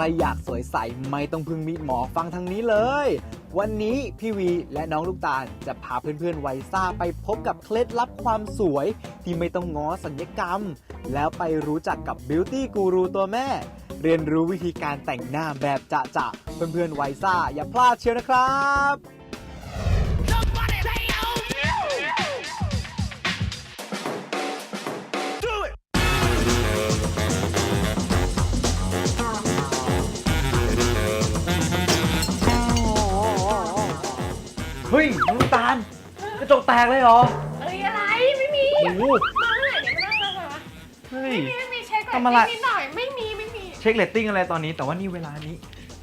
รอยากสวยใสไม่ต้องพึ่งมีดหมอฟังทางนี้เลย วันนี้พี่วีและน้องลูกตาลจะพาเพื่อนๆวัยซ่าไปพบกับเคล็ดลับความสวย ที่ไม่ต้องง้อสัญญกรรม แล้วไปรู้จักกับบิวตี้กูรูตัวแม่ เรียนรู้วิธีการแต่งหน้าแบบจะจะเพื่อนๆวัยซ่าอย่าพลาดเชียวนะครับ ระจกแตกเลยเหรอ เอ้ยอะไรไม่มีโอ้โห มาเมื่อไหร่เดี๋ยวมานั่งมามาเฮ้ย ไม่มีไม่มีเช็คทำอะไร นิดหน่อยไม่มีไม่มีเช็คเลตติ้งอะไรตอนนี้ แต่ว่านี่เวลานี้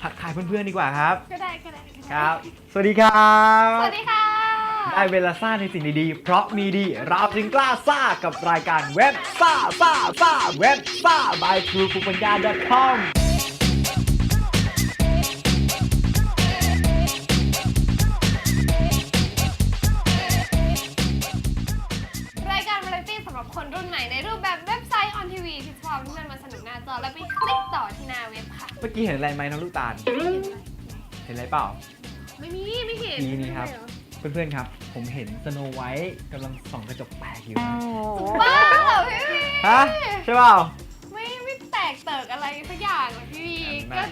ทักทายเพื่อนๆดีกว่าครับ ก็ได้ก็ได้ก็ได้ครับ สวัสดีครับสวัสดีค่ะได้เวลาซ่าในสิ่งดีๆ เพราะมีดีเราจึงกล้าซ่ากับรายการเว็บซ่าซ่าซ่าเว็บซ่า by c r u ปุปัญญา .com ร มื่อกี้เห็นอะไรไหมน้องลูกตาล เห็นอะไรเปล่า ไม่มี ไม่เห็นนี่นี่ครับ เพื่อนๆครับ ผมเห็นสโนไวท์กำลังส่องกระจกแตกอยู่นะบ้าเหรอพี่วีฮะใช่เปล่าไม่ไม่แตกเติกอะไรสักอย่างเลยพี่วีก็นั่น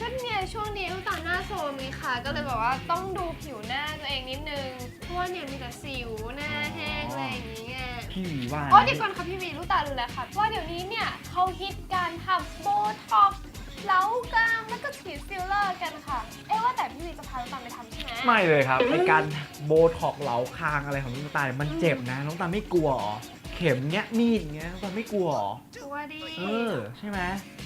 ก็เนี่ยช่วงนี้ลูกตาลหน้าโซมนี่ค่ะ ก็เลยแบบว่าต้องดูผิวหน้าตัวเองนิดนึงเพราะว่าเนี่ยมีแต่สิวหน้าแห้งอะไรอย่างเงี้ยพี่วีว่าอ๋อนะเดี๋ยวก่อนค่ะพี่วีลูกตาลรู้แล้วค่ะว่าเดี๋ยวนี้เนี่ยเขาฮิตการทำโบ ไหมไม่เลยครับไอการโบท็อกเหลาคางอะไรของน้องตาลเนี่ยมันเจ็บนะน้องตาลไม่กลัวเหรอเข็มเงี้ยมีดเงี้ยน้องตาลไม่กลัวเหรอชัวร์ดีเออใช่ไหม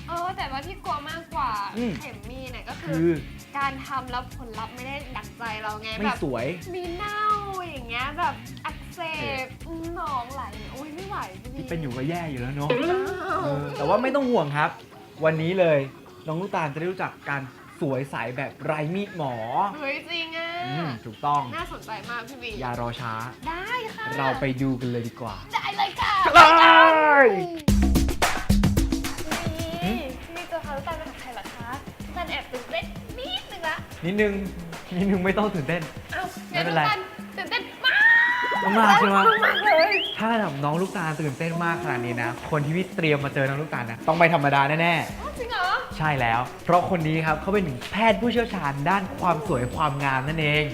เออแต่ว่าที่กลัวมากกว่าอืม เข็มมีดเนี่ยก็คืคือ อการทำแล้วผลลัพธ์ไม่ได้ดังใจเราไงไม่แบบสวย มีเน่าอย่างเงี้ยแบบอักเสบหนองไหลโอ้ยไม่ไหวพี่วีที่เป็นอยู่ก็แย่อยู่แล้วเนาะ อ้าว เออแต่ว่าไม่ต้องห่วงครับ วันนี้เลยน้องลูกตาลจะได้รู้จักการ สวยใสแบบไร้มีดหมอเฮ้ยจริงอะ อืมถูกต้อง น่าสนใจมากพี่วีอย่ารอช้า ได้ค่ะ เราไปดูกันเลยดีกว่า ได้เลยค่ะไปนี่นี่เจอเขาลูกตาลไปกับใครเหรอคะลูกตาลแอบตื่นเต้นนิดนึงละนิดนึง นิดนึงไม่ต้องตื่นเต้น เอ้าไม่งั้นเป็ลูนกไรตาลตื่นเต้นมากมากใช่ไหมมากเลยถ้าระดับน้องลูกตาลตื่นเต้นมากขนาดนี้นะ คนที่พี่เตรียมมาเจอน้องลูกตาลนะ ต้องไม่ธรรมดาแน่อ้าวจริงเหรอๆ ใช่แล้ว เพราะคนนี้ครับเขาเป็นหนึ่งแพทย์ผู้เชี่ยวชาญด้านความสวยความงามนั่นเอง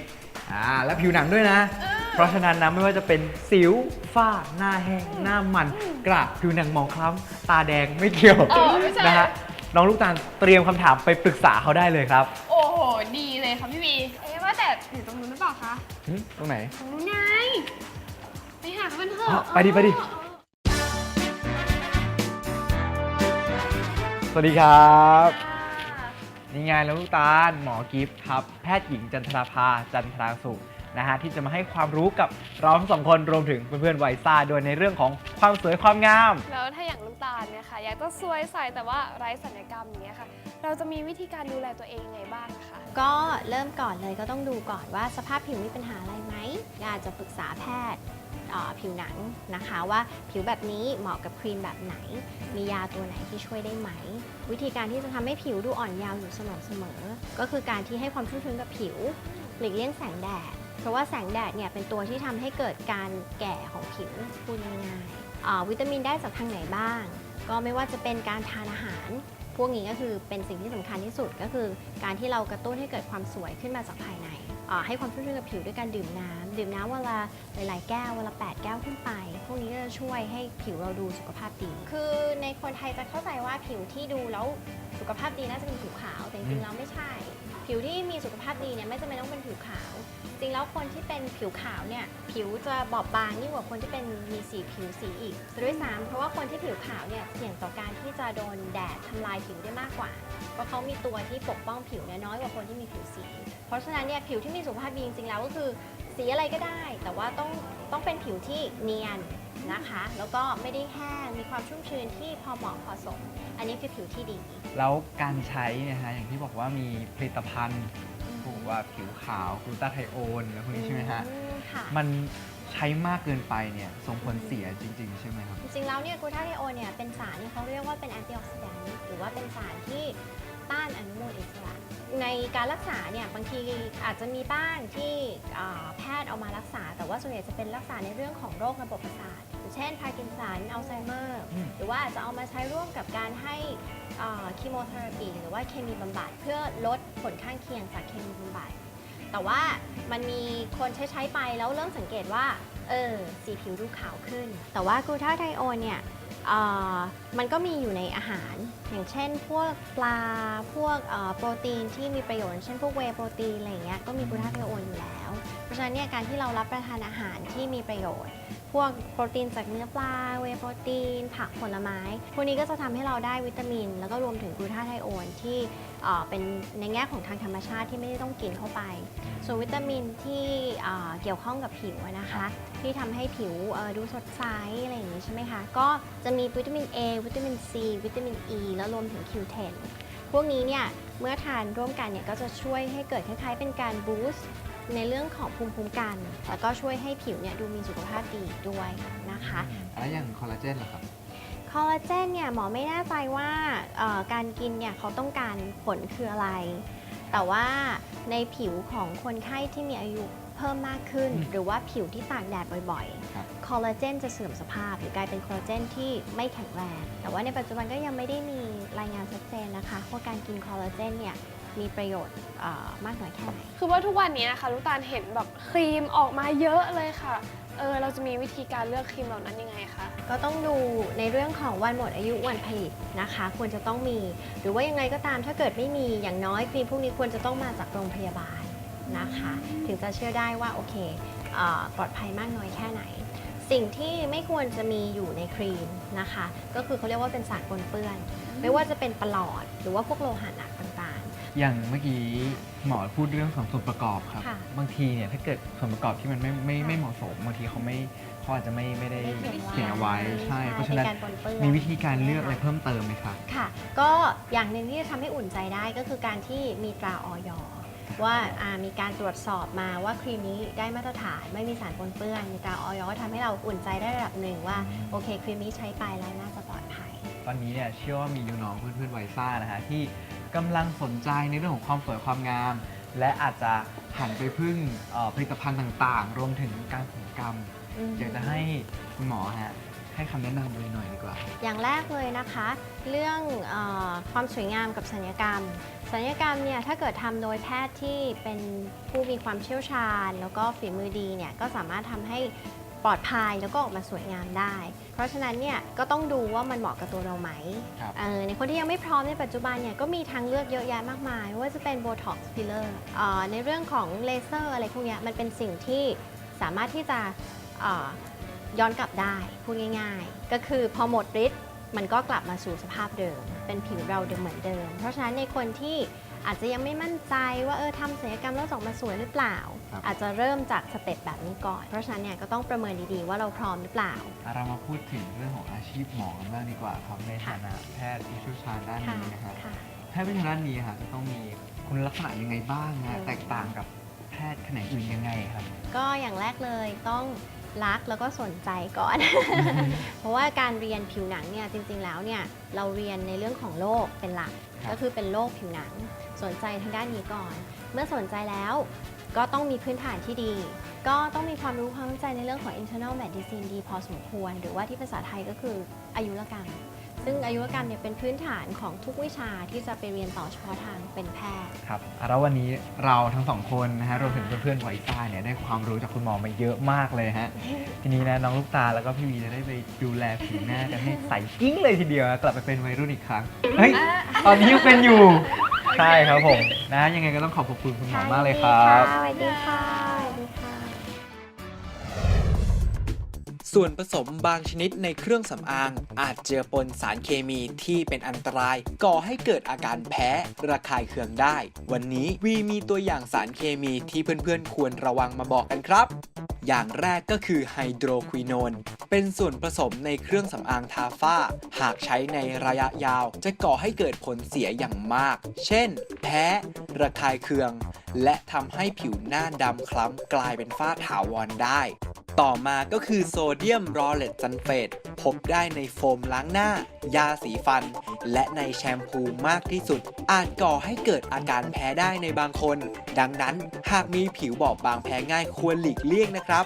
อ่าและผิวหนังด้วยนะเออเพราะฉะนั้นนะไม่ว่าจะเป็นสิวฝ้าหน้าแห้งหน้ามัน กระผิวหนังหมองคล้ำตาแดงไม่เกี่ยวอ๋อไม่ใช่ นะฮะน้องลูกตาลเตรียมคำถามไปปรึกษาเขาได้เลยครับโอ้โห ดีเลยค่ะพี่วีเอ๊ะว่าแต่อยู่ตรงนู้นหรือเปล่าคะหึตรงไหน ตรงนู้นไงไปหาเขากันเถอ๋ออะไปดิไปดิ เออ วัสดีครับเออนี่ไงแล้วลูกตาลหมอกิฟต์ครับ แพทย์หญิงจันทราภาจันทราสุขนะฮะที่จะมาให้ความรู้กับเราทั้งสองคนรวมถึงเพื่อนๆวัยซ่าด้วยในเรื่องของความสวยความงาม แล้วถ้าอย่างลูกตาลเนี่ยค่ะอยากจะสวยใสแต่ว่าไร้สัญญกรรมอย่างเงี้ยค่ะ เราจะมีวิธีการดูแลตัวเองยังไงบ้างคะ ก็เริ่มก่อนเลยก็ต้องดูก่อนว่าสภาพผิวมีปัญหาอะไรไหมก็อาจจะปรึกษาแพทย์เอ่อ ผิวหนังนะคะ ว่าผิวแบบนี้เหมาะกับครีมแบบไหน มียาตัวไหนที่ช่วยได้ไหม วิธีการที่จะทำให้ผิวดูอ่อนเยาว์อยู่เสมอเสมอ ก็คือการที่ให้ความชุ่มชื้นกับผิวหลีกเลี่ยงแสงแดด เพราะว่าแสงแดดเนี่ยเป็นตัวที่ทำให้เกิดการแก่ของผิวพูดง่ายๆวิตามินได้จากทางไหนบ้าง ก็ไม่ว่าจะเป็นการทานอาหารพวกนี้ก็คือเป็นสิ่งที่สำคัญที่สุดก็คือ การที่เรากระตุ้นให้เกิดความสวยขึ้นมาจากภายใน ให้ความชุ่มชื้นกับผิวด้วยการดื่มน้ำดื่มน้ำวันละหลายๆแก้ววันละ8 แก้วขึ้นไป พวกนี้ก็จะช่วยให้ผิวเราดูสุขภาพดี คือในคนไทยจะเข้าใจว่าผิวที่ดูแล้วสุขภาพดีน่าจะเป็นผิวขาว แต่จริงๆแล้วไม่ใช่ ผิวที่มีสุขภาพดีเนี่ยไม่จำเป็นต้องเป็นผิวขาว จริงแล้วคนที่เป็นผิวขาวเนี่ยผิวจะบอบบางยิ่งกว่าคนที่เป็นมีสีผิวสีอีกด้วยซ้ำเพราะว่าคนที่ผิวขาวเนี่ยเสี่ยงต่อการที่จะโดนแดดทำลายผิวได้มากกว่า เพราะเขามีตัวที่ปกป้องผิวเนี่ยน้อยกว่าคนที่มีผิวสี เพราะฉะนั้นเนี่ยผิวที่มีสุขภาพดีจริงๆแล้วก็คือสีอะไรก็ได้ แต่ว่าต้องต้องเป็นผิวที่เนียนนะคะ แล้วก็ไม่ได้แห้งมีความชุ่มชื้นที่พอเหมาะพอสม อันนี้คือผิวที่ดี แล้วการใช้เนะฮะอย่างที่บอกว่ามีผลิตภัณฑ์ วกว่าผิวขาวกลูตาไทโอนอะไรพวกนี้ใช่ไหมฮะ อืมค่ะ มันใช้มากเกินไปเนี่ยส่งผลเสียจริง ๆ ใช่ไหมครับ จริงๆ แล้วเนี่ยกลูทาไทโอนเนี่ยเป็นสารที่เขาเรียกว่าเป็นแอนตี้ออกซิแดนต์หรือว่าเป็นสารที่ต้านอนุมูลอิสระ ในการรักษาเนี่ยบางทีอาจจะมีบ้างที่อ่าแพทย์เอามารักษา แต่ว่าส่วนใหญ่จะเป็นรักษาในเรื่องของโรคระบบประสาท อย่างเช่นพาร์กินสันอัลไซเมอร์อืม หรือว่าอาจจะเอามาใช้ร่วมกับการให้คีโมเทอราปีหรือว่าเคมีบำบัดเพื่อลดผลข้างเคียงจากเคมีบำบัดแต่ว่ามันมีคนใช้ใช้ไปแล้วเริ่มสังเกตว่าเออสีผิวดูขาวขึ้น แต่ว่ากลูทาไทโอนเนี่ย เอ่อมันก็มีอยู่ในอาหาร อย่างเช่น พวกปลาพวกเอ่อโปรตีนที่มีประโยชน์เช่นพวกเวย์โปรตีนอะไรอย่างเงี้ยก็มีกลูทาไทโอนอยู่แล้ว เพราะฉะนั้นเนี่ยการที่เรารับประทานอาหารที่มีประโยชน์พ วกโปรตีนจากเนื้อปลา เวย์โปรตีน ผักผลไม้ พวกนี้ก็จะทำให้เราได้วิตามิน แล้วก็รวมถึงกลูทาไทโอนที่เป็นในแง่ของทางธรรมชาติที่ไม่ได้ต้องกินเข้าไป ส่วนวิตามินที่เกี่ยวข้องกับผิวนะคะ ที่ทำให้ผิวดูสดใสอะไรอย่างนี้ใช่ไหมคะ ก็จะมีวิตามิน A วิตามิน C วิตามิน E แล้วรวมถึง Q10 พวกนี้เนี่ยเมื่อทานร่วมกันเนี่ยก็จะช่วยให้เกิดคล้ายๆเป็นการบูสต์ ในเรื่องของภูมิคุ้มกัน แล้วก็ช่วยให้ผิวเนี่ยดูมีสุขภาพดีด้วยนะคะ แล้วอย่างคอลลาเจนล่ะครับ คอลลาเจนเนี่ยหมอไม่แน่ใจว่าเอ่อการกินเนี่ยเขาต้องการผลคืออะไร แต่ว่าในผิวของคนไข้ที่มีอายุเพิ่มมากขึ้น อืมหรือว่าผิวที่ตากแดดบ่อยครับ ๆ คอลลาเจนจะเสื่อมสภาพ หรือกลายเป็นคอลลาเจนที่ไม่แข็งแรง แต่ว่าในปัจจุบันก็ยังไม่ได้มีรายงานชัดเจนนะคะว่าการกินคอลลาเจนเนี่ย มีประโยชน์เอ่อมากน้อยแค่ไหน คือว่าทุกวันนี้นะคะลูกตาลเห็นแบบครีมออกมาเยอะเลยค่ะ เออเราจะมีวิธีการเลือกครีมเหล่านั้นยังไงคะ ก็ต้องดูในเรื่องของวันหมดอายุวันผลิตนะคะ ควรจะต้องมี หรือว่ายังไงก็ตามถ้าเกิดไม่มีอย่างน้อยครีมพวกนี้ควรจะต้องมาจากโรงพยาบาลนะคะ ถึงจะเชื่อได้ว่าโอเคเออปลอดภัยมากน้อยแค่ไหน สิ่งที่ไม่ควรจะมีอยู่ในครีมนะคะ ก็คือเขาเรียกว่าเป็นสารปนเปื้อน ไม่ว่าจะเป็นประหลอดหรือว่าพวกโลหะหนักต่าง อย่างเมื่อกี้หมอพูดเรื่องของส่วนประกอบครับ ค่ะบางทีเนี่ยถ้าเกิดส่วนประกอบที่มันไม่ไม่ไม่เหมาะสมบางทีเขาไม่เขาอาจจะไม่ไม่ได้ๆไม่เขียนเอาไว้ใช่เพราะฉะนั้นป็การปนเปื้อน มีวิธีการเลือกอะไรเพิ่มเติมไหมครับ ค่ะ ก็อย่างหนึ่งที่จะทำให้อุ่นใจได้ก็คือการที่มีตราออยว่าอ่ามีการตรวจสอบมาว่าครีมนี้ได้มาตรฐานไม่มีสารปนเปื้อนมีตราออยก็ทำให้เราอุ่นใจได้ระดับหนึ่งว่าโอเคครีมนี้ใช้ไปแล้วน่าจะปลอดภัย ตอนนี้เนี่ยเชื่อว่ามีน้องๆเพื่อนๆไวซ่านะฮะที่ กำลังสนใจในเรื่องของความสวยความงาม และอาจจะหันไปพึ่งเอ่อผลิตภัณฑ์ต่างๆ รวมถึงการศัลยกรรมอยากจะให้คุณหมอฮะให้คำแนะนำเลยหน่อยดีกว่า อย่างแรกเลยนะคะ เรื่องเออความสวยงามกับสัญญกรรมสัญญกรรมเนี่ยถ้าเกิดทำโดยแพทย์ที่เป็นผู้มีความเชี่ยวชาญ แล้วก็ฝีมือดีเนี่ยก็สามารถทำให้ ปลอดภัยแล้วก็ออกมาสวยงามได้ เพราะฉะนั้นเนี่ยก็ต้องดูว่ามันเหมาะกับตัวเราไหมครับ เออในคนที่ยังไม่พร้อมในปัจจุบันเนี่ยก็มีทางเลือกเยอะแยะมากมายไม่ว่าจะเป็นโบท็อกซ์ฟิลเลอร์ในเรื่องของเลเซอร์อะไรพวกเนี้ยมันเป็นสิ่งที่สามารถที่จะเอ่อย้อนกลับได้พูดง่ายๆ ก็คือพอหมดฤทธิ์มันก็กลับมาสู่สภาพเดิม เป็นผิวเราเดิมเหมือนเดิม เพราะฉะนั้นในคนที่ อาจจะยังไม่มั่นใจว่าเออทำศัลยกรรมแล้วจะออกมาสวยหรือเปล่า ครับ อาจจะเริ่มจากสเต็ปแบบนี้ก่อน เพราะฉะนั้นเนี่ยก็ต้องประเมินดีๆว่าเราพร้อมหรือเปล่า เรามาพูดถึงเรื่องของอาชีพหมอกันบ้างดีกว่าครับในฐานะแพทย์ที่เชี่ยวชาญด้านค่ะนี้นะฮะค่ะ แพทย์วิทยาด้านนี้ค่ะจะต้องมีคุณลักษณะยังไงบ้างนะอืมแตกต่างกับแพทย์แขนงอื่นยังไงครับ ก็อย่างแรกเลยต้อง รักแล้วก็สนใจก่อน เพราะว่าการเรียนผิวหนังเนี่ยจริง ๆ แล้วเนี่ยเราเรียนในเรื่องของโรคเป็นหลักครับก็คือเป็นโรคผิวหนัง สนใจทางด้านนี้ก่อน เมื่อสนใจแล้วก็ต้องมีพื้นฐานที่ดี ก็ต้องมีความรู้ความเข้าใจในเรื่องของ internal medicine ดีพอสมควร หรือว่าที่ภาษาไทยก็คืออายุรกรรม ซึ่งอายุรกรรมเนี่ยเป็นพื้นฐานของทุกวิชาที่จะไปเรียนต่อเฉพาะทางเป็นแพทย์ ครับแล้ววันนี้เราทั้งสองคนนะฮะรวมถึงเพื่อนๆไวซ่าเนี่ยได้ความรู้จากคุณหมอมาเยอะมากเลยฮะ ทีนี้นะน้องลูกตาแล้วก็พี่วีจะได้ไปดูแลผิวหน้ากันให้ใสกิ้งเลยทีเดียวนะกลับไปเป็นวัยรุ่นอีกครั้ง เฮ้ย ตอนนี้ยังเป็นอยู่ ใช่ครับผม นะยังไงก็ต้องขอบพระคุณคุณหมอมากเลยครับ สวัสดีค่ะ ส่วนผสมบางชนิดในเครื่องสำอาง อาจเจือปนสารเคมีที่เป็นอันตราย ก่อให้เกิดอาการแพ้ระคายเคืองได้ วันนี้วีมีตัวอย่างสารเคมีที่เพื่อนๆ ควรระวังมาบอกกันครับ อย่างแรกก็คือไฮโดรควินอนเป็นส่วนผสมในเครื่องสำอางทาฝ้า หากใช้ในระยะยาว จะก่อให้เกิดผลเสียอย่างมาก เช่น แพ้ ระคายเคือง และทำให้ผิวหน้าดำคล้ำกลายเป็นฝ้าถาวรได้ ต่อมาก็คือโซเดียมรอเลตซัลเฟตพบได้ในโฟมล้างหน้า ยาสีฟัน และในแชมพูมากที่สุด อาจก่อให้เกิดอาการแพ้ได้ในบางคน ดังนั้นหากมีผิวบอบบางแพ้ง่ายควรหลีกเลี่ยงนะครับ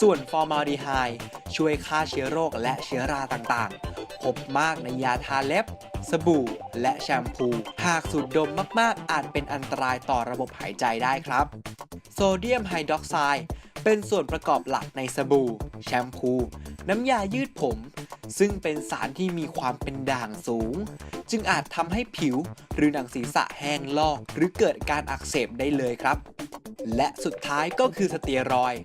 ส่วนฟอร์มาลดีไฮด์ช่วยฆ่าเชื้อโรคและเชื้อราต่างๆ พบมากในยาทาเล็บ สบู่ และแชมพู หากสูดดมมากๆ อาจเป็นอันตรายต่อระบบหายใจได้ครับ โซเดียมไฮดรอกไซด์ เป็นส่วนประกอบหลักในสบู่ แชมพู น้ำยายืดผม ซึ่งเป็นสารที่มีความเป็นด่างสูง จึงอาจทำให้ผิวหรือหนังศีรษะแห้งลอก หรือเกิดการอักเสบได้เลยครับ และสุดท้ายก็คือสเตียรอยด์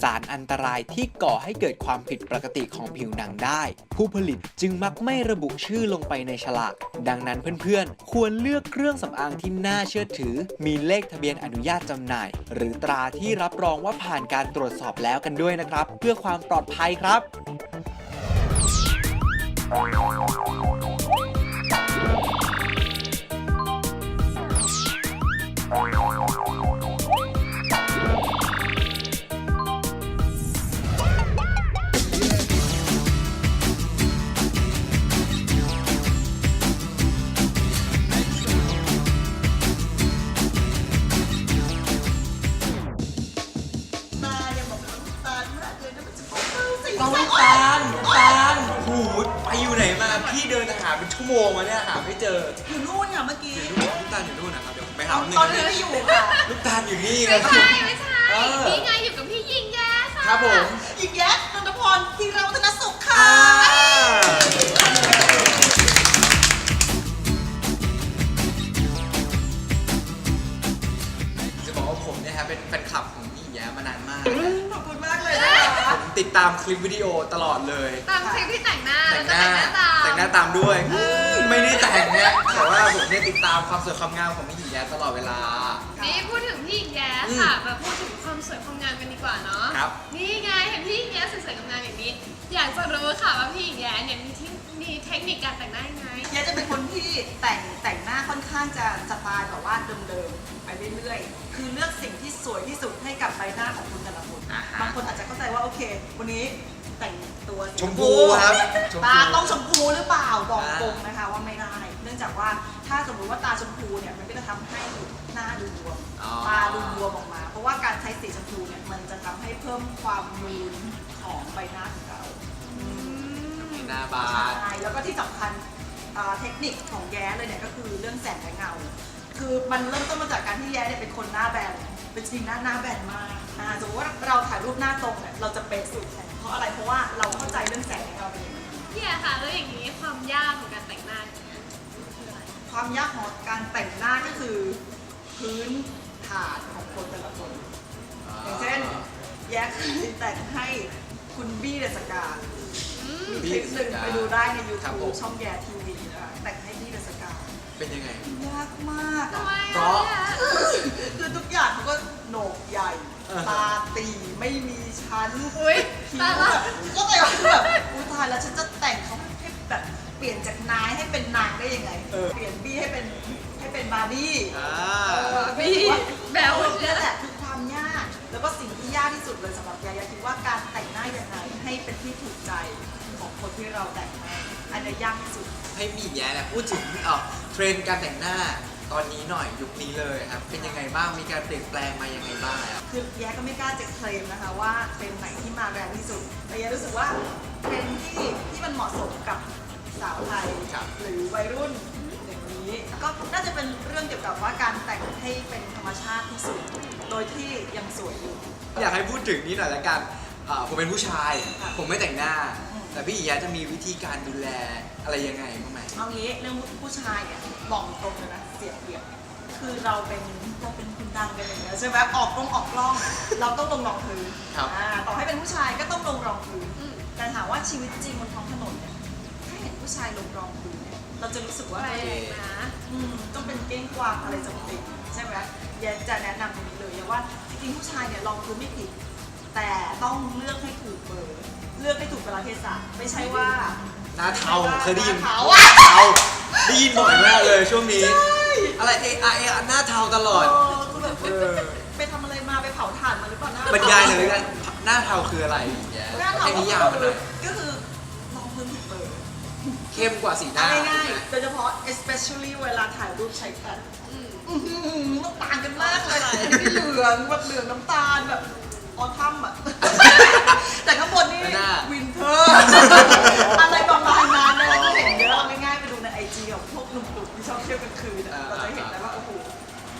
สารอันตรายที่ก่อให้เกิดความผิดปกติของผิวหนังได้ ผู้ผลิตจึงมักไม่ระบุชื่อลงไปในฉลาก ดังนั้นเพื่อนๆ ควรเลือกเครื่องสำอางที่น่าเชื่อถือ มีเลขทะเบียนอนุญาตจำหน่าย หรือตราที่รับรองว่าผ่านการตรวจสอบแล้วกันด้วยนะครับ เพื่อความปลอดภัยครับ ติดตามคลิปวิดีโอตลอดเลยตามคลิปที่แต่งหน้าแต่งหแล้วน้าก็แต่งหน้าตามแต่งหน้าตามด้วย ไม่ได้แต่งเนี่ยแต่ว่าผมเนี่ยติดตามความสวยความงามของพี่หญิงแย้ตลอดเวลา นี่พูดถึงพี่หญิงแย้ค่ะมาพูดถึงความสวยความงามกันดีกว่าเนาะครับนี่ไงเห็นพี่หญิงแย้สวยๆงามๆอย่างนี้ อยากจะรู้ค่ะว่าพี่หญิงแย้เนี่ยมีที่มีเทคนิคการแต่งหน้ายังไงแย้จะเป็นคนที่แต่งแต่งหน้าค่อนข้างจะสไตล์แบบว่าเดิมๆไปเรื่อยๆคือเลือกสิ่งที่สวยที่สุดให้กับใบหน้าของคุณแต่ละคน อ่าฮะ บางคนอาจจะเข้าใจว่าโอเค วันนี้แต่งตัวสีชมพูครับชมพู ตาต้องชมพูหรือเปล่าบอกอ่าตรงนะคะว่าไม่ได้ เนื่องจากว่าถ้าสมมติว่าตาชมพูเนี่ยมันก็จะทำให้หน้าดูบวมอ๋อ ตาดูบวมออกมา เพราะว่าการใช้สีชมพูเนี่ยมันจะทำให้เพิ่มความนูนของใบหน้าของเรามีหน้าบาใช่นแล้วก็ที่สำคัญอ่าเทคนิคของแย้เลยเนี่ยก็คือเรื่องแสงและเงา คือมันเริ่มต้นมาจากการที่แย้เนี่ยเป็นคนหน้าแบน เป็นจริงหน้าหน้าแบนมากอ่าสมมติว่าเราถ่ายรูปหน้าตรงเนี่ยเราจะเป๊ะสุดเพราะอะไรเพราะว่าเราเข้าใจเรื่องแสงและเงาเป็นยังไงพี่แย้ค่ะแล้วอย่างนี้ความยากของการแต่งหน้าเนี่ยคืออะไรความยากของการแต่งหน้าก็คือพื้นฐานของคนแต่ละคน อย่างเช่น แย้เคยแต่งให้คุณบี้เดอะสกาอืมมีคลิปหนึ่งไปดูได้ใน ครับผม YouTube ช่องแย้ทีวีนะคะแต่งให้บี้ เดอะสกาเป็นยังไง ยากมากทำอะไมเพราะ อะคือทุกอย่างเขาก็โหนกใหญ่ อ่าฮะตาตีไม่มีชั้นอุ้ยผิวตายแบละ บก็เลยว่าแบบอุ้ยตายแล้วฉันจะแต่งเขาให้แบบเปลี่ยนจากนายให้เป็นนางได้ยังไง เออ เปลี่ยนบี้ให้เป็นให้เป็นบาร์บี้ อ่า เออบี้แบวนี่แหละคือความยาก แล้วก็สิ่งที่ยากที่สุดเลยสำหรับยายาคิดว่าการแต่งหน้ายังไงให้เป็นที่ถูกใจของ คนที่เราแต่งให้อันนี้ยากที่สุด ให้มีแย้เนี่ยพูดถึงเอ่อเทรนด์การแต่งหน้าตอนนี้หน่อยยุคนี้เลยครับเป็นยังไงบ้างมีการเปลี่ยนแปลงมายังไงบ้างครับ คือแย้ก็ไม่กล้าจะเคลมนะคะว่าเทรนด์ไหนที่มาแรงที่สุด แต่แย้รู้สึกว่าเทรนด์ที่ที่มันเหมาะสมกับสาวไทยครับ หรือวัยรุ่นอย่างนี้ก็น่าจะเป็นเรื่องเกี่ยวกับว่าการแต่งให้เป็นธรรมชาติที่สุด โดยที่ยังสวยอยู่ อยากให้พูดถึงนี่หน่อยละกันเอ่อผมเป็นผู้ชาย ค่ะผมไม่แต่งหน้า อืม แต่พี่อีแย้จะมีวิธีการดูแลอะไรยังไงบ้างไหม เอางี้เรื่องผู้ชายเนี่ยบอกตรงเลยนะเสียเปรียบคือเราเป็นเราเป็นคุณดังกันอย่างเงี้ยใช่ไหมออกกล้องออกกล้อง เราต้องลงรองพื้นครับ อ่าต่อให้เป็นผู้ชายก็ต้องลงรองพื้นอืม แต่ถามว่าชีวิตจริงบนท้องถนนเนี่ยถ้าเห็นผู้ชายลงรองพื้นเนี่ยเราจะรู้สึกว่าแรเอ๊ะงนะ อืมต้องเป็นเก้งกวางอะไรจะติดใช่ไหมแยนจะแนะนำตรงนี้เลยว่าจริงๆผู้ชายเนี่ยลองพื้นไม่ผิด แต่ต้องเลือกให้ถูกเบอร์ เลือกให้ถูกเวลาเทศะไม่ใช่ว่า หน้าเทาเคยได้ยินหน้าเทา หน้าเทาได้ยินบ่อยมากเลยช่วงนี้ อะไรเอะอะเอะอะหน้าเทาตลอด เออคือแบบเออ ไปทำอะไรมาไปเผาถ่านมาหรือเปล่าหน้าบรรยายหน่อยเลยกันหน้าเทาคืออะไรแย่หน้าเผาให้นิยามมันหน่อยก็คือลองพื้นผิดเบอร์เข้มกว่าสีหน้าเอาง่ายๆโดยเฉพาะ especially เวลาถ่ายรูปใช้แฟลชอืมอื้อหือต้องต่างกันมากเลยอันนี้เหลืองแบบเหลืองน้ำตาลแบบออทัมอะ แต่ข้างบนนี่หน้าวินเทอร์อะไรประมาณนั้นเลยจะเห็นเยอะเอาง่ายๆไปดูในไอจีของพวกหนุ่มๆที่ชอบเที่ยวกลางคืนอะเราจะเห็นแล้วว่าโอ้โห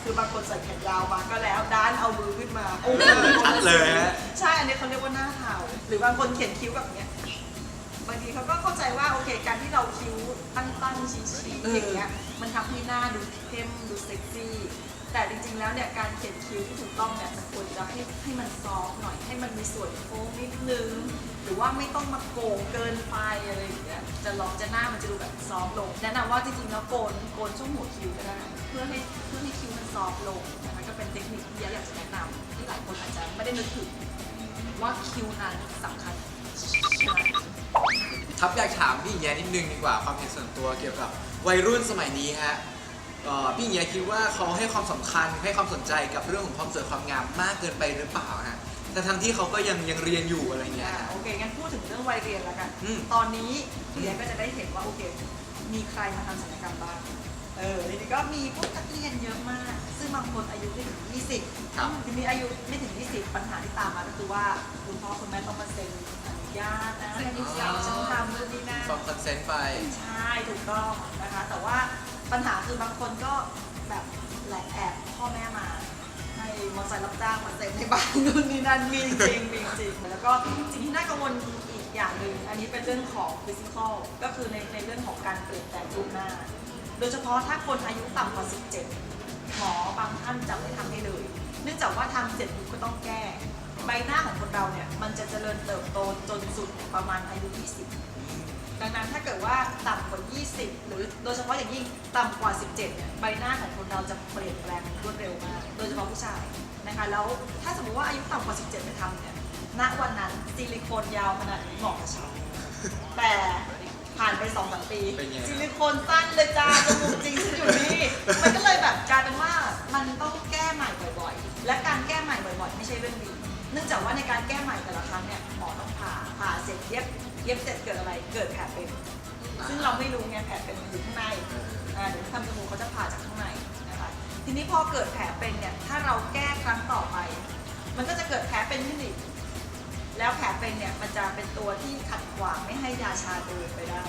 คือบางคนใส่แขนยาวมาก็แล้วด้านเอามือขึ้นมาโอ้โหชัดเลยฮะ ใช่อันนี้เขาเรียกว่าหน้าเทาหรือบางคนเขียนคิ้วแบบเนี้ยบางทีเขาก็เข้าใจว่าโอเคการที่เราคิ้วตั้งๆชี้ๆอย่างเงี้ยมันทำให้หน้าดูเข้มดูเซ็กซี่ แต่จริงๆแล้วเนี่ยการเขียนคิ้วที่ถูกต้องเนี่ยมันควรจะให้ให้มันซอฟหน่อยให้มันมีส่วนโค้งนิดนึง หรือว่าไม่ต้องมาโกงเกินไปอะไรอย่างเงี้ยจะลองจะหน้ามันจะดูแบบซอฟลงแนะนำว่าจริงๆแล้วโกนโกนช่วงหัวคิ้วก็ได้เพื่อให้เพื่อให้คิ้วมันซอฟลงนะคะก็เป็นเทคนิคที่อยากจะแนะนำที่หลายคนอาจจะไม่ได้นึกถึงว่าคิ้วนั้นสำคัญครับอยากถามพี่แย้นิดนึงดีกว่าความเห็นส่วนตัวเกี่ยวกับวัยรุ่นสมัยนี้ฮะ เอ่อพี่หญิงแย้คิดว่าเขาให้ความสำคัญให้ความสนใจกับเรื่องของความสวยความงามมากเกินไปหรือเปล่าฮะแต่ทั้งที่เขาก็ยังยังเรียนอยู่อะไรเงี้ยอ่าฮะ โอเค งั้นพูดถึงเรื่องวัยเรียนแล้วกัน อืม ตอนนี้พี่แย้ก็จะได้เห็นว่าโอเค มีใครมาทำศัลยกรรมบ้าง เออทีนี้ก็มีพวกนักเรียนเยอะมาก ซึ่งบางคนอายุไม่ถึง 20ครับ ทีนี้อายุไม่ถึง 20 ปัญหาที่ตามมาก็คือว่าคุณพ่อคุณแม่ต้องมาเซ็นอนุญาตนะให้ลูกสาวฉันทำนู่นนี่นั่นฟังคอนเซนต์ไป ใช่ ถูกต้องนะคะ แต่ว่า ปัญหาคือบางคนก็แบบแหลกแอบพ่อแม่มา ให้มอเตอร์ไซค์รับจ้างมาเซ็นให้บ้านนู่นนี่นั่นมีจริงมีจริงแล้วก็สิ่งที่น่ากังวลอีกอย่างหนึ่งอันนี้เป็นเรื่องของฟิสิกอลก็คือในในเรื่องของการเปลี่ยนแปลงรูปหน้า โดยเฉพาะถ้าคนอายุต่ำกว่า 17 หมอบางท่านจะไม่ทำให้เลย เนื่องจากว่าทำเสร็จปุ๊บก็ต้องแก้ ใบหน้าของคนเราเนี่ยมันจะเจริญเติบโตจนสุดประมาณอายุ 20 ดังนั้นถ้าเกิดว่าต่ำกว่า 20 หรือโดยเฉพาะอย่างยิ่งต่ำกว่า 17 เนี่ยใบหน้าของคนเราจะเปลี่ยนแปลงรวดเร็วมาก โดยเฉพาะผู้ชายนะคะแล้วถ้าสมมติว่าอายุต่ำกว่า 17 ไปทำเนี่ยณวันนั้นซิลิโคนยาวขนาดนี้เหมาะกับฉันแต่ผ่านไป2อสปีเป็นไง ซิลิโคนสั้นเลยจ้าจมูกจริงฉันอยู่นี่มันก็เลยแบบกลายเป็นว่ามันต้องแก้ใหม่บ่อยๆ และการแก้ใหม่บ่อยๆ ไม่ใช่เรื่องดี เนื่องจากว่าในการแก้ใหม่แต่ละครั้งเนี่ยหมอต้องผ่าผ่าเสร็จเย็บ เย็บเสร็จเกิดอะไร เกิดแผลเป็น ซึ่งเราไม่รู้ไงแผลเป็นมันอยู่ข้างในอ่าเดี๋ยวทำจมูกเขาจะผ่าจากข้างในนะคะ ทีนี้พอเกิดแผลเป็นเนี่ย ถ้าเราแก้ครั้งต่อไป มันก็จะเกิดแผลเป็นขึ้นอีก แล้วแผลเป็นเนี่ยมันจะเป็นตัวที่ขัดขวางไม่ให้ยาชาเดินไปได้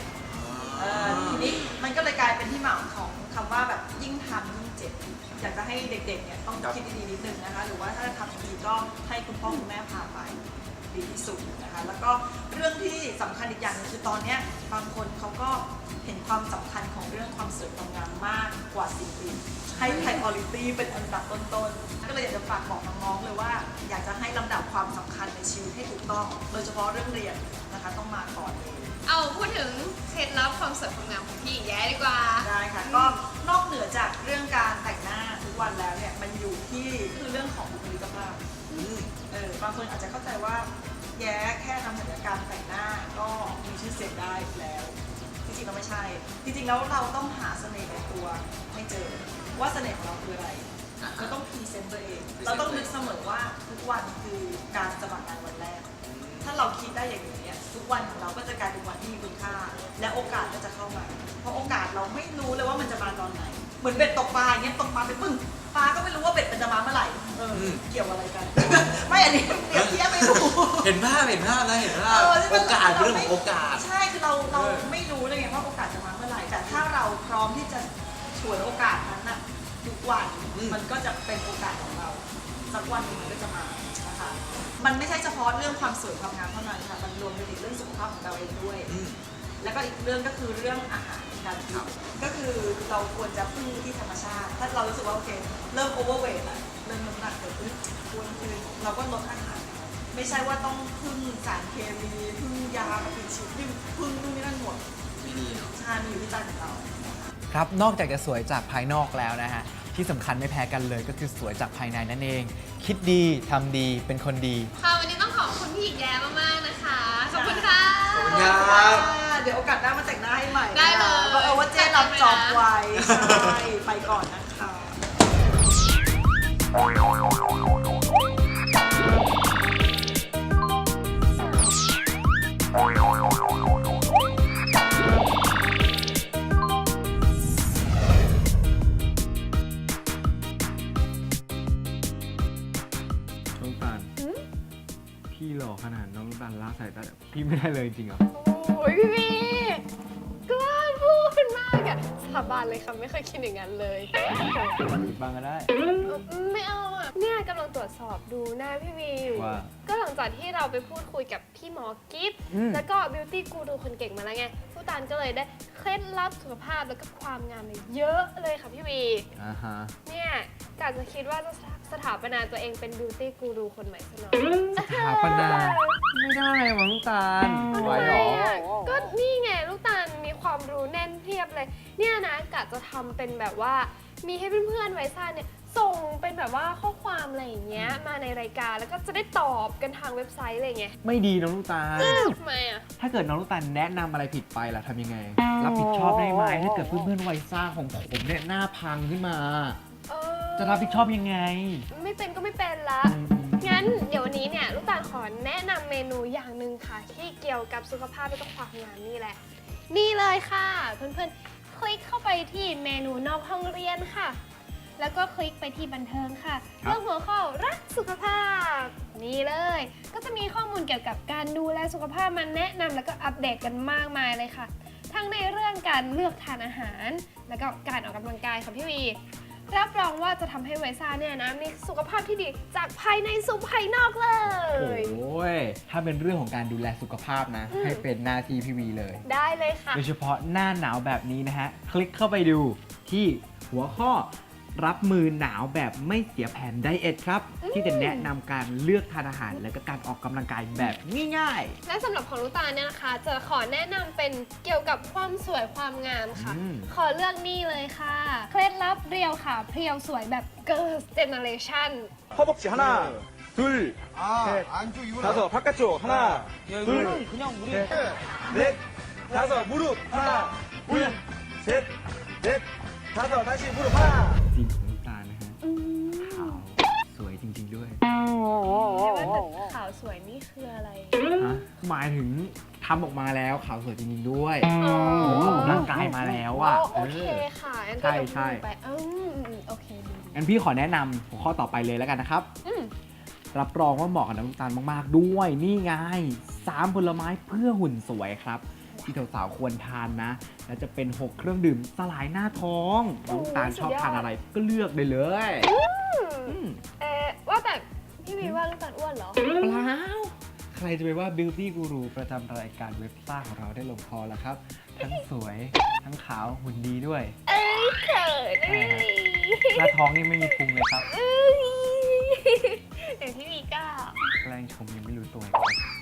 เออทีนี้มันก็เลยกลายเป็นที่มาของคำว่าแบบยิ่งทำยิ่งเจ็บ อยากจะให้เด็กๆเนี่ยต้องครับคิดดีๆนิดนึงนะคะ หรือว่าถ้าจะทำจริงๆก็ให้คุณพ่อคุณแม่พาไป ดีที่สุดนะคะแล้วก็เรื่องที่สำคัญอีกอย่างหนึงคือตอนเนี้ยบางคนเขาก็เห็นความสำคัญของเรื่องความสวยความงามมากกว่าสิ่งอื่นให้ priority เป็นอันดับต้นๆก็เลยอยากจะฝากบอกน้องๆเลยว่า อยากจะให้ลำดับความสำคัญในชีวิตให้ถูกต้อง โดยเฉพาะเรื่องเรียนนะคะต้องมาก่อนเลยเอาพูดถึงเคล็ดลับความสวยความงามของพี่หญิงแย้ดีกว่าได้ค่ะก็นอกเหนือจากเรื่องการแต่งหน้าทุกวันแล้วเนี่ยมันอยู่ที่คือเรื่องของบุคลิกภาพอืม เออบางคนอาจจะเข้าใจว่าแย้แค่ทำศัลยกรรมแต่งหน้าก็มีชื่อเสียงได้แล้ว จริงๆแล้วไม่ใช่ จริงๆแล้วเราต้องหาเสน่ห์ในตัวให้เจอ ว่าเสน่ห์ของเราคืออะไรอ่าฮะเราต้องพรีเซนต์ตัวเองพรีเซนต์เราต้องนึกเสมอว่าทุกวันคือการสมัครงานวันแรก ถ้าเราคิดได้อย่างนี้เนี่ยทุกวันของเราก็จะกลายเป็นวันที่มีคุณค่า และโอกาสก็จะเข้ามา เพราะโอกาสเราไม่รู้เลยว่ามันจะมาตอนไหน เหมือนเบ็ดตกปลาอย่างเงี้ยตกปลาไปปึ้ง ปลาก็ไม่รู้ว่าเบ็ดมันจะมาเมื่อไหร่เอออม เกี่ยวอะไรกัน ไม่อันนี้เปรียบเทียบไม่รู้เห็นภาพเห็นภาพนะเห็นภาพเออใช่ไหมโอกาสเป็นเรื่องของโอกาส ใช่คือเราเราเออ ไม่รู้เลยไงว่าโอกาสจะมาเมื่อไหร่ แต่ถ้าเราพร้อมที่จะฉวยโอกาสนั้นน่ะทุกวันมันก็จะเป็นโอกาสของเราสักวันหนึ่งมันก็จะมานะคะมันไม่ใช่เฉพาะเรื่องความสวยความงามเท่านั้นค่ะมันรวมไปถึงเรื่องสุขภาพของเราเองด้วย อืม แล้วก็อีกเรื่องก็คือเรื่องอาหาร กันครับก็คือเราควรจะพึ่งที่ธรรมชาติ ถ้าเรารู้สึกว่าโอเค เริ่มโอเวอร์เวทอะเริ่มน้ำหนักเกิดขึ้นควรคือเราก็ลดอาหารไม่ใช่ว่าต้องพึ่งสารเคมีพึ่งยามาเป็นชีวิตพึ่งนู่นนี่นั่นหมดไม่ดีเนาะใช่มันอยู่ที่ใจของเราครับ นอกจากจะสวยจากภายนอกแล้วนะฮะ ที่สำคัญไม่แพ้กันเลยก็คือสวยจากภายในนั่นเอง คิดดีทำดีเป็นคนดี ค่ะวันนี้ต้องขอบคุณพี่หญิงแย้มากๆนะคะ ขอบคุณค่ะ ขอบคุณครับ เดี๋ยวโอกาสหน้ามาแต่งหน้าให้ใหม่นะได้เลยก็เออว่าเจ๊รับจอบไว้ใช่ไปก่อนนะคะ น้องตาลพี่หล่อขนาดน้องตาลละสายตาพี่ไม่ได้เลยจริงเหรอ โอ้ยพี่วีกล้า พูดมากอะสาบานเลยค่ะไม่เคยคิดอย่างนั้นเลยบางก็ได้ไม่เอาอะเนี่ยกำลังตรวจสอบดูหน้าพี่วีอยู่ ว่าก็หลังจากที่เราไปพูดคุยกับพี่หมอกิฟต์อืม แล้วก็บิวตี้กูรูคนเก่งมาแล้วไงผู้ตานก็เลยได้เคล็ดลับสุขภาพแล้วก็ความงามเนี่ยเยอะเลยค่ะพี่วี อ่าฮะเนี่ยกะจะคิดว่าจะสถาปนาตัวเองเป็นบิวตี้กูรูคนใหม่ซะหน่อยสถาปนา ไม่ได้หวังตาลไหวเหรอทำไมอะก็นี่ไงลูกตาลมี ความรู้แน่นเพียบเลย เนี่ยนะกะจะทำเป็นแบบว่า มีให้เพื่อนๆไว้ซ่าเนี่ยส่งเป็นแบบว่าข้อความอะไรอย่างเงี้ยมาในรายการแล้วก็จะได้ตอบกันทางเว็บไซต์อะไรเงี้ยไม่ดีน้องลูกตาลทำไมอะ ถ้าเกิดน้องลูกตาลแนะนำอะไรผิดไปล่ะทำยังไง รับผิดชอบได้ไหมถ้าเกิดเพื่อนๆวัยซ่าของผมเนี่ยหน้าพังขึ้นมา เออจะรับผิดชอบยังไงไม่เป็นก็ไม่เป็นละ งั้นเดี๋ยววันนี้เนี่ยลูกตาลขอแนะนำเมนูอย่างหนึ่งค่ะ ที่เกี่ยวกับสุขภาพและก็ความงามนี่แหละ นี่เลยค่ะ เพื่อนๆ คลิกเข้าไปที่เมนูนอกห้องเรียนค่ะ แล้วก็คลิกไปที่บันเทิงค่ะ ครับ เรื่องหัวข้อรักสุขภาพ นี่เลย ก็จะมีข้อมูลเกี่ยวกับการดูแลสุขภาพมาแนะนำแล้วก็อัปเดตกันมากมายเลยค่ะ ทั้งในเรื่องการเลือกทานอาหาร แล้วก็การออกกำลังกายค่ะพี่วี รับรองว่าจะทำให้ไวซ่าเนี่ยนะมีสุขภาพที่ดีจากภายในสู่ภายนอกเลย โอ้ย ถ้าเป็นเรื่องของการดูแลสุขภาพนะ อืม ให้เป็นหน้าที่พี่วีเลย ได้เลยค่ะ โดยเฉพาะหน้าหนาวแบบนี้นะฮะ คลิกเข้าไปดูที่หัวข้อ รับมือหนาวแบบไม่เสียแผนไดเอทครับ ที่จะแนะนำการเลือกทานอาหาร และก็การออกกำลังกายแบบง่าย และสำหรับของลูกตาลเนี่ยนะคะ จะขอแนะนำเป็นเกี่ยวกับความสวยความงามค่ะ อืม ขอเลือกนี่เลยค่ะ เคล็ดลับเรียวค่ะ เพรียวสวยแบบ Girls Generation 허벅지 하나, 둘, 아, 셋, 안쪽 이거 다섯, 바깥쪽 하나, 둘, 그냥 우리 셋, 넷, 다섯, 무릎 하나, 둘, 셋, 넷, ถ้าต่อท่าชิมพูดผ้าสีของน้ำตาลนะฮะขาวสวยจริง ๆด้วยขาวสวยนี่คืออะไร ฮะหมายถึงทำออกมาแล้วขาวสวยจริงๆด้วยอ๋อ เหมือนออกกำลังกายมาแล้วอะโอเคเออ ค่ะงั้นก็ใช่ยกใช่ มือไปอืมโอเคดี งั้นพี่ขอแนะนำหัวข้อต่อไปเลยแล้วกันนะครับ อืม รับรองว่าเหมาะกับน้ำตาลมากๆ ด้วย นี่ไงสามผลไม้เพื่อหุ่นสวยครับ ที่สาวๆควรทานนะ และจะเป็น 6 เครื่องดื่มสลายหน้าท้องน้ำตาลชอบทานอะไรก็เลือกได้เลยอืมเอ๊ะว่าแต่พี่วีว่าลูกตาลอ้วนเหรอ เปล่าใครจะไปว่าบิวตี้กูรูประจำรายการเว็บซ่าของเราได้ลงคอแล้วครับ ทั้งสวยทั้งขาวหุ่นดีด้วย เอ้ยเขินใช่ครับหน้าท้องนี่ไม่มีพุงเลยครับ เอ้ยเดี๋ยวพี่วีก็แกล้งชมยังไม่รู้ตัวอีกว่าอะไรนะ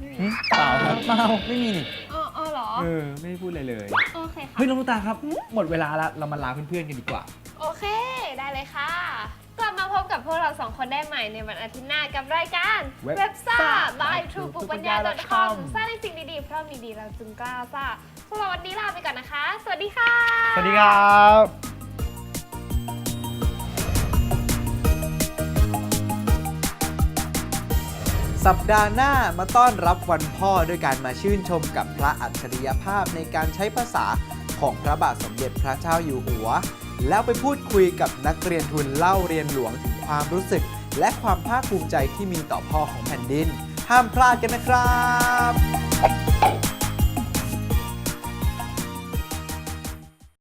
พี่วีหึเปล่าครับเปล่าไม่มีนี่อ๋ออ๋อเหรอ เออไม่ได้พูดอะไรเลย โอเคค่ะ เฮ้ยน้องลูกตาครับ หมดเวลาแล้วเรามาลาเพื่อนๆกันดีกว่า โอเค ได้เลยค่ะ กลับมาพบกับพวกเราสองคนได้ใหม่ในวันอาทิตย์หน้ากับรายการเว็บเว็บซ่าซ่า by by true True ปุกปุปักญปัญญาญา .com .com สร้างในสิ่งดีๆ เพราะมีดีเราจึงกล้าซ่าสำหรับวันนี้ลาไปก่อนนะคะ สวัสดีค่ะ สวัสดีครับ สัปดาห์หน้ามาต้อนรับวันพ่อด้วยการมาชื่นชมกับพระอัจฉริยภาพในการใช้ภาษาของพระบาทสมเด็จพระเจ้าอยู่หัว แล้วไปพูดคุยกับนักเรียนทุนเล่าเรียนหลวงถึงความรู้สึก และความภาคภูมิใจที่มีต่อพ่อของแผ่นดิน ห้ามพลาดกันนะครับ